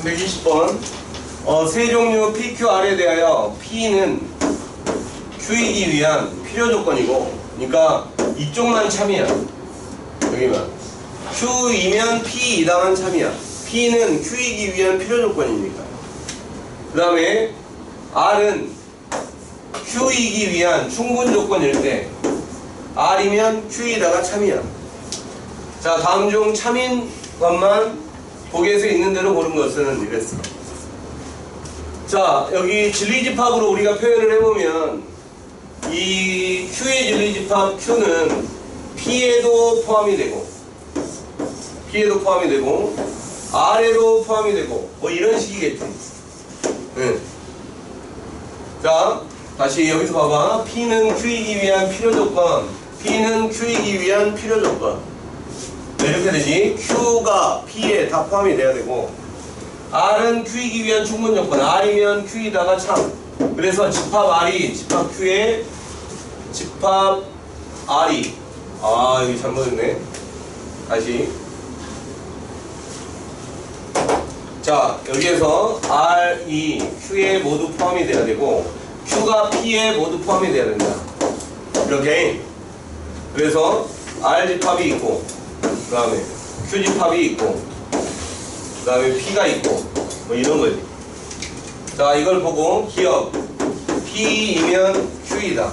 320번. 어, 세 종류 PQR에 대하여 P는 Q이기 위한 필요 조건이고 그러니까 이쪽만 참이야. 여기만. Q이면 P이다만 참이야. P는 Q이기 위한 필요 조건이니까. 그 다음에 R은 Q이기 위한 충분 조건일 때 R이면 Q이다가 참이야. 자 다음 중 참인 것만 보기에서 있는 대로 고른 것은 이랬어. 자 여기 진리집합으로 우리가 표현을 해보면 이 Q의 진리집합 Q는 P에도 포함이 되고 P에도 포함이 되고 R에도 포함이 되고 뭐 이런 식이겠지. 네. 자 다시 여기서 봐봐. P는 Q이기 위한 필요 조건 P는 Q이기 위한 필요 조건 네, 이렇게 되지 Q가 P에 다 포함이 돼야 되고 R은 Q이기 위한 충분 조건 R이면 Q이다가 참. 그래서 집합 R이 집합 Q에 집합 R이. 아 여기 잘못했네. 다시. 자 여기에서 R이 Q에 모두 포함이 돼야 되고 Q가 P에 모두 포함이 돼야 된다. 이렇게. 그래서 R 집합이 있고 그 다음에 집합이 있고 그 다음에 P가 있고 뭐 이런 거지. 자 이걸 보고 기억. P이면 Q이다.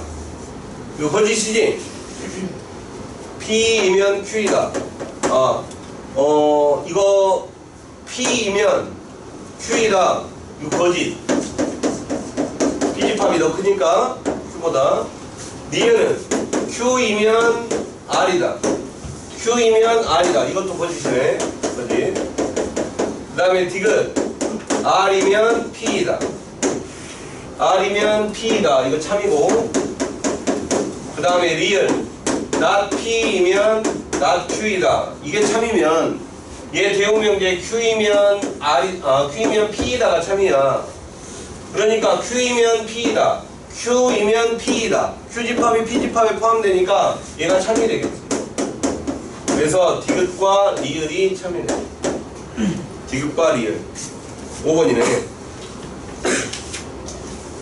이거 거짓이지? P이면 Q이다. 아, 어 이거 P이면 Q이다. 이거 거짓 P집합이 더 크니까 Q보다. 니은은 Q이면 R이다 Q이면 R이다. 이것도 거짓이네. 거짓 그 다음에 디귿. R이면 P이다. R이면 P이다. 이거 참이고. 그 다음에 리을 not P이면 not Q이다. 이게 참이면 얘 대우명제 Q이면 R이 아 Q이면 P이다가 참이야. 그러니까 Q이면 P이다. Q이면 P이다. Q집합이 P집합에 포함되니까 얘가 참이 되겠지 그래서 디귿과 리을이 참이네. 디귿과 리을. 5번이네